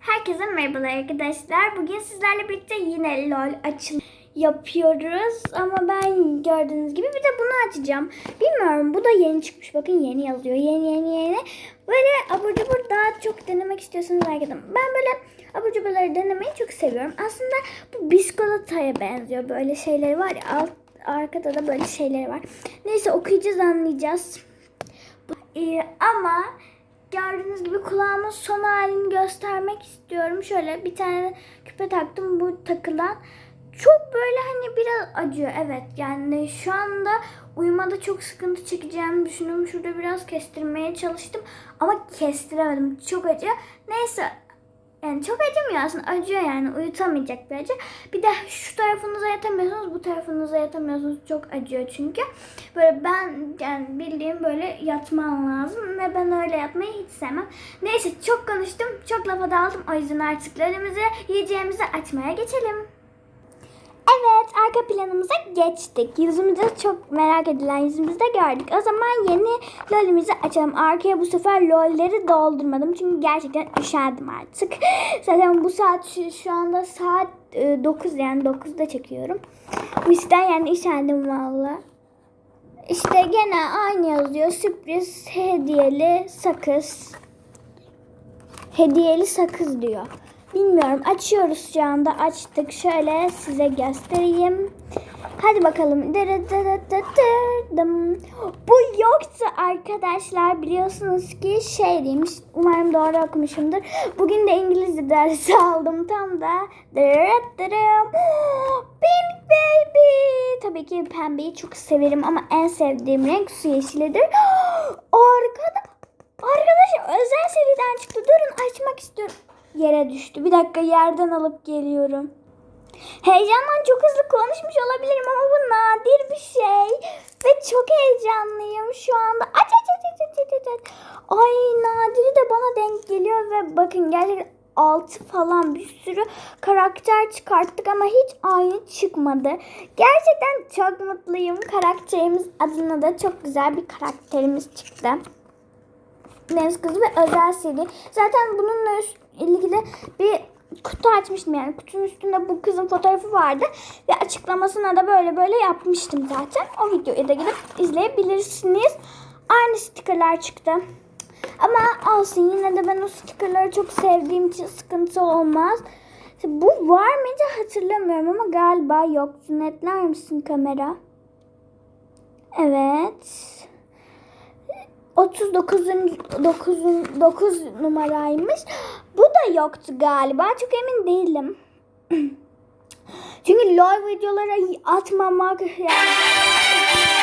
Herkese merhabalar arkadaşlar. Bugün sizlerle birlikte yine LOL açılım yapıyoruz. Ama ben gördüğünüz gibi bir de bunu açacağım. Bilmiyorum bu da yeni çıkmış. Bakın yeni yazıyor. Yeni yeni yeni. Böyle abur cubur daha çok denemek istiyorsanız arkadaşlar. Ben böyle abur cuburları denemeyi çok seviyorum. Aslında bu biskolataya benziyor. Böyle şeyleri var ya. Alt, arkada da böyle şeyleri var. Neyse okuyacağız anlayacağız. Ee, ama gördüğünüz gibi kulağımın son halini göstermek istiyorum. Şöyle bir tane küpe taktım bu takılan. Çok böyle hani biraz acıyor evet yani şu anda uyumada çok sıkıntı çekeceğimi düşünüyorum. Şurada biraz kestirmeye çalıştım ama kestiremedim. Çok acı. Neyse yani çok acımıyor aslında acıyor yani uyutamayacak bir acı. Bir de şu tarafınıza yatamıyorsunuz bu tarafınıza yatamıyorsunuz çok acıyor çünkü. Böyle ben yani bildiğim böyle yatman lazım ve ben öyle yatmayı hiç sevmem. Neyse çok konuştum çok lafa daldım o yüzden artık lolimizi yiyeceğimizi açmaya geçelim. Evet arka planımıza geçtik. Yüzümüzde çok merak edilen yüzümüzde gördük. O zaman yeni lolimizi açalım. Arkaya bu sefer lolleri doldurmadım. Çünkü gerçekten üşendim artık. Zaten bu saat şu, şu anda saat e, 9 yani 9'da çekiyorum. Bu yüzden yani üşendim valla. İşte gene aynı yazıyor. Sürpriz hediyeli sakız. Hediyeli sakız diyor. Bilmiyorum. Açıyoruz şu anda. Açtık. Şöyle size göstereyim. Hadi bakalım. Bu yoktu arkadaşlar. Biliyorsunuz ki şey demiş. Umarım doğru okumuşumdur. Bugün de İngilizce dersi aldım tam da. Pink baby. Tabii ki pembeyi çok severim ama en sevdiğim renk su yeşilidir. Arkada Arkadaşlar özel seriden çıktı. Durun açmak istiyorum. Yere düştü. Bir dakika yerden alıp geliyorum. Heyecandan çok hızlı konuşmuş olabilirim ama bu nadir bir şey. Ve çok heyecanlıyım şu anda. Aç aç aç aç aç aç aç. Ay nadiri de bana denk geliyor ve bakın gerçekten altı falan bir sürü karakter çıkarttık ama hiç aynı çıkmadı. Gerçekten çok mutluyum. Karakterimiz adına da çok güzel bir karakterimiz çıktı. Deniz Kızı ve özel seri. Zaten bununla üst- açmıştım yani kutunun üstünde bu kızın fotoğrafı vardı ve açıklamasına da böyle böyle yapmıştım zaten. O videoya da gidip izleyebilirsiniz. Aynı stikerler çıktı. Ama olsun yine de ben o stikerleri çok sevdiğim için sıkıntı olmaz. Bu var mıydı hatırlamıyorum ama galiba yoktu. Netler misin kamera? Evet. 39. 9, 9 numaraymış. Bu da yoktu galiba. Çok emin değilim. Çünkü LOL videoları atmamak yani